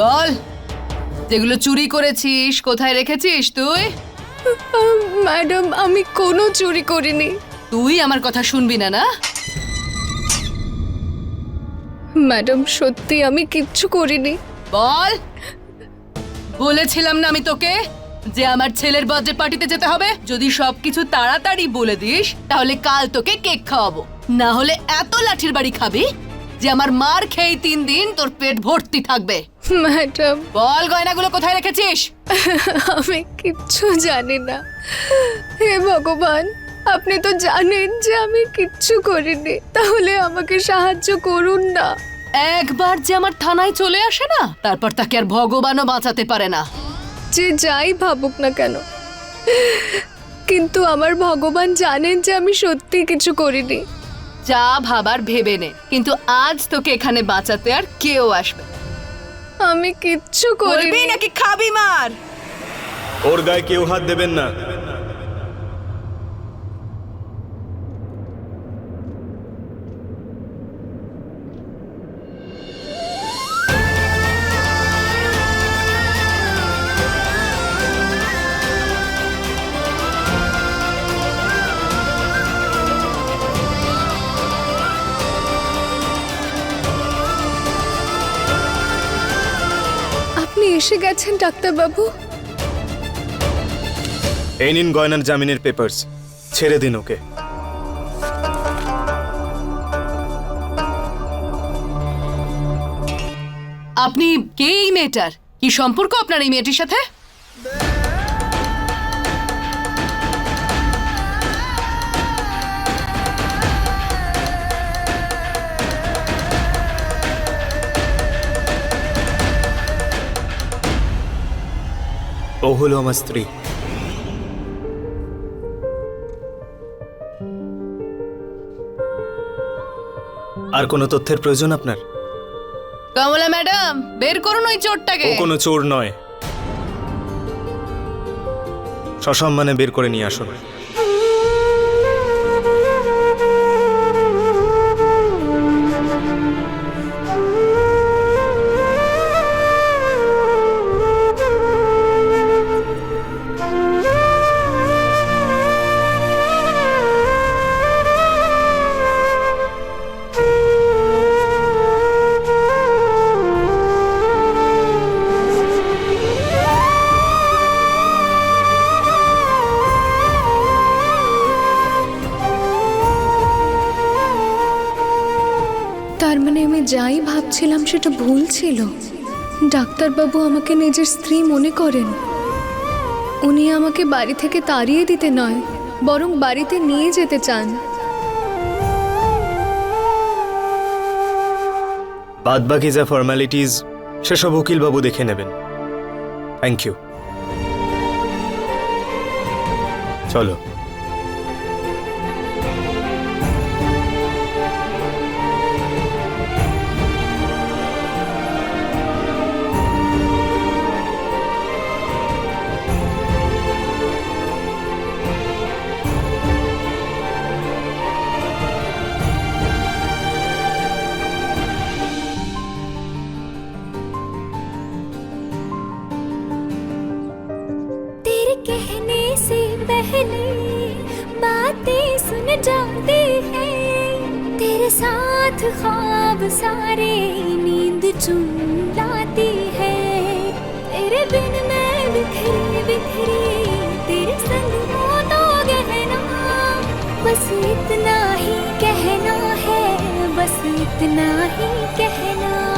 বল যেগুলো চুরি করেছিস কোথায় রেখেছিস তুই? ম্যাডাম আমি কোনো চুরি করিনি। তুই আমার কথা শুনবি না না? ম্যাডাম সত্যি আমি কিচ্ছু করিনি। বল বলেছিলাম না আমি তোকে যে আমার ছেলের বার্থডে পার্টিতে যেতে হবে। যদি সবকিছু তাড়াতাড়ি বলে দিস তাহলে কাল তোকে কেক খাওয়াবো। না হলে এত লাঠির বাড়ি খাবি। যে আমার মার খেয়ে তিন দিন তোর পেট ভর্তি থাকবে। ম্যাডাম। বল গয়নাগুলো কোথায় রেখেছিস? আমি কিচ্ছু জানি না। হে ভগবান আপনি তো জানেন যে আমি কিচ্ছু করিনি। তাহলে আমাকে সাহায্য করুন না। একবার যে আমার থানায় চলে আসে না তারপর তাকে আর ভগবানও বাঁচাতে পারে না। যে যাই ভাবুক না কেন। কিন্তু আমার ভগবান জানেন যে আমি সত্যি কিছু করিনি। যা ভাবার ভেবে নে। কিন্তু আজ তোকে এখানে বাঁচাতে আর কেউ আসবে আমি কিচ্ছু করিনি। নাকি খাবি মার? ওর গায়ে কেউ হাত দেবেন না। এসে গেছেন ডাক্তারবাবু? এই নিন গয়নার জামিনের পেপার্স ছেড়ে দিন ওকে। আপনি কে এই মেয়েটার? কি সম্পর্ক আপনার এই মেয়েটির সাথে? ও হলো আমার স্ত্রী। আর কোনো তথ্যের প্রয়োজন আপনার? কমলা ম্যাডাম বের করুন ওই ও চোরটাকে কোনো চোর নয়। সসম্মানে বের করে নিয়ে আসুন। সেটা ভুল ছিল। ডাক্তারবাবু আমাকে নিজের স্ত্রী মনে করেন। উনি আমাকে বাড়ি থেকে তাড়িয়ে দিতে নয়, বরং বাড়িতে নিয়ে যেতে চান। বাদ বাকি যা ফর্মালিটিস সেসব উকিলবাবু দেখে নেবেন। থ্যাংক ইউ চলো। सारे नींद चुन लाती है। तेरे बिन मैं बिखरी बिखरी, तेरे संग हो तो गहना। बस इतना ही कहना है, बस इतना ही कहना।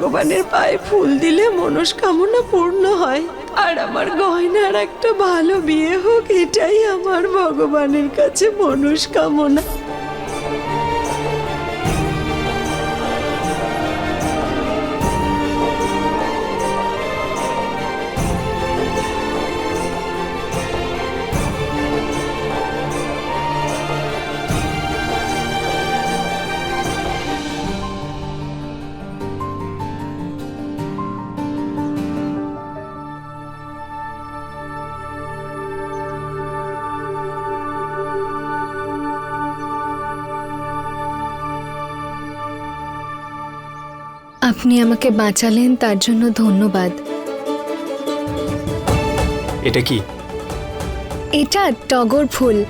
ভগবানের পায়ে ফুল দিলে মনস্কামনা পূর্ণ হয়। আর আমার গয়নার একটা ভালো বিয়ে হোক, এটাই আমার ভগবানের কাছে মনস্কামনা। আপনি আমাকে বাঁচালেন তার জন্য ধন্যবাদ। এটা কি? এটা টগর ফুল।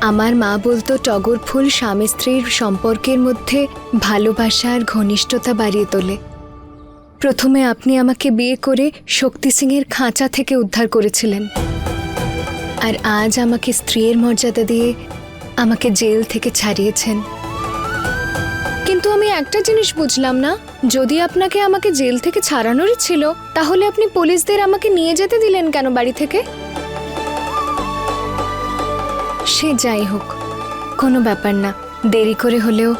আমার মা বলতো টগর ফুল স্বামী স্ত্রীর সম্পর্কের মধ্যে ভালোবাসা আর ঘনিষ্ঠতা বাড়িয়ে তোলে। প্রথমে আপনি আমাকে বিয়ে করে শক্তি সিংয়ের খাঁচা থেকে উদ্ধার করেছিলেন। আর আজ আমাকে স্ত্রীর মর্যাদা দিয়ে আমাকে জেল থেকে ছাড়িয়েছেন। কিন্তু আমি একটা জিনিস বুঝলাম না। যদি আপনাকে আমাকে জেল থেকে ছাড়ানোরই ছিল, তাহলে আপনি পুলিশদের আমাকে নিয়ে যেতে দিলেন কেন বাড়ি থেকে? সে যাই হোক, কোনো ব্যাপার না। দেরি করে হলেও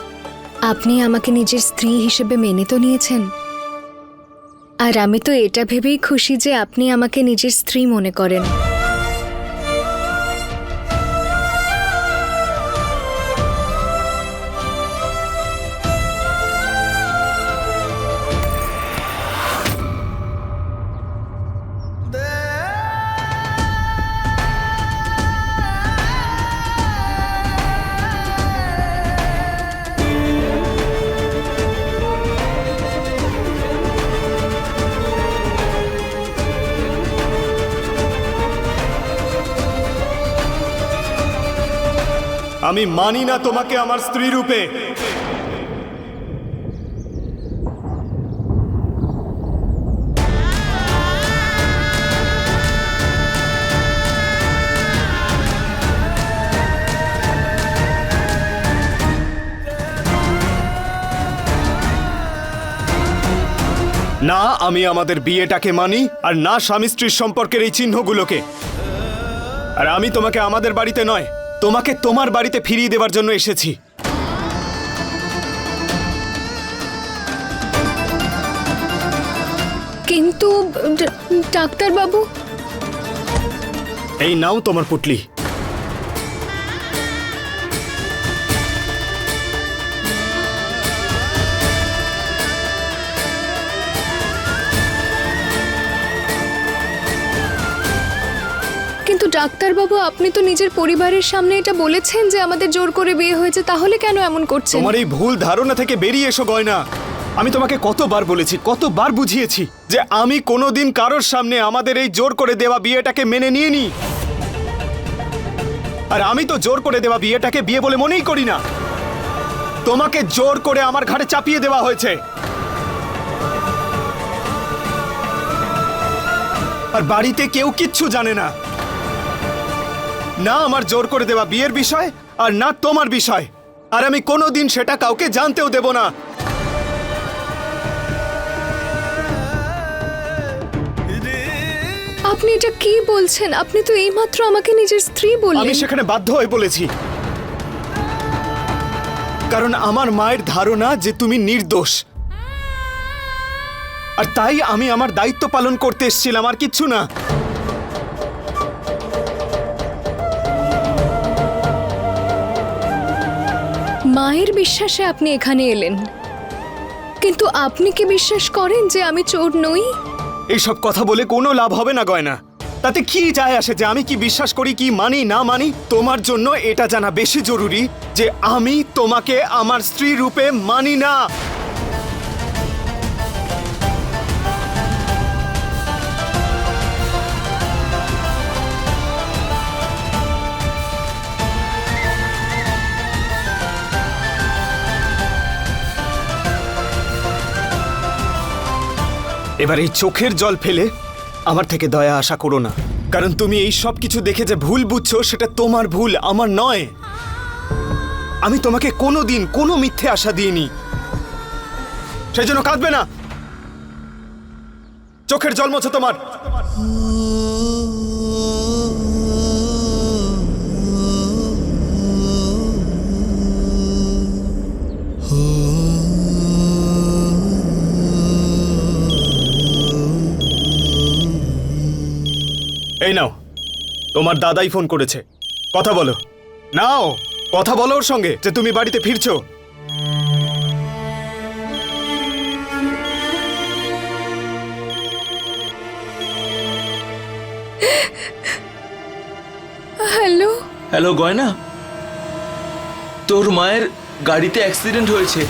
আপনি আমাকে নিজের স্ত্রী হিসেবে মেনে তো নিয়েছেন। আর আমি তো এটা ভেবেই খুশি যে আপনি আমাকে নিজের স্ত্রী মনে করেন। আমি মানি না তোমাকে আমার স্ত্রী রূপে। না, আমি আমাদের বিয়েটাকে মানি, আর না স্বামী স্ত্রীর সম্পর্কের এই চিহ্নগুলোকে। আর আমি তোমাকে আমাদের বাড়িতে নয় তোমাকে তোমার বাড়িতে ফিরিয়ে দেবার জন্য এসেছি। কিন্তু ডাক্তার ডাক্তারবাবু? এই নাও তোমার পুটলি। ডাক্তারবাবু, আপনি তো নিজের পরিবারের সামনে এটা বলেছেন যে আমাদের জোর করে বিয়ে হয়েছে, তাহলে কেন এমন করছেন? তোমার এই ভুল ধারণা থেকে বেরিয়ে এসো, গয়না। আমি তোমাকে কতবার বলেছি, কতবার বুঝিয়েছি যে আমি কোনোদিন কারোর সামনে আমাদের এই জোর করে দেওয়া বিয়েটাকে মেনে নিয়ে নি আর আমি তো জোর করে দেওয়া বিয়েটাকে বিয়ে বলে মনেই করি না। তোমাকে জোর করে আমার ঘাড়ে চাপিয়ে দেওয়া হয়েছে। আর বাড়িতে কেউ কিচ্ছু জানে না। না আমার জোর করে দেওয়া বিয়ের বিষয় আর না তোমার বিষয়। আর আমি কোনোদিন সেটা কাউকে জানতেও দেব না। আপনি এটা কি বলছেন? আপনি তো এইমাত্র আমাকে নিজের স্ত্রী আমি সেখানে বাধ্য হয়ে বলেছি। কারণ আমার মায়ের ধারণা যে তুমি নির্দোষ। আর তাই আমি আমার দায়িত্ব পালন করতে এসেছিলাম আর কিচ্ছু না। মায়ের বিশ্বাসে আপনি এখানে এলেন। কিন্তু আপনি কি বিশ্বাস করেন যে আমি চোর নই? এইসব কথা বলে কোনো লাভ হবে না, গয়না। তাতে কি যায় আসে যে আমি কি বিশ্বাস করি, কি মানি, না মানি? তোমার জন্য এটা জানা বেশি জরুরি যে আমি তোমাকে আমার স্ত্রী রূপে মানি না। এবার এই চোখের জল ফেলে আমার থেকে দয়া আশা করো না। কারণ তুমি এই সব কিছু দেখে যে ভুল বুঝছ, সেটা তোমার ভুল, আমার নয়। আমি তোমাকে কোনো দিন কোনো মিথ্যে আশা দিইনি। সেই জন্য কাঁদবে না। চোখের জল মোছো তোমার। তোমার দাদাই ফোন করেছে। কথা বলো। নাও কথা বলো ওর সঙ্গে যে তুমি বাড়িতে ফিরছো। হ্যালো। হ্যালো গয়না। তোর মায়ের গাড়িতে অ্যাক্সিডেন্ট হয়েছে।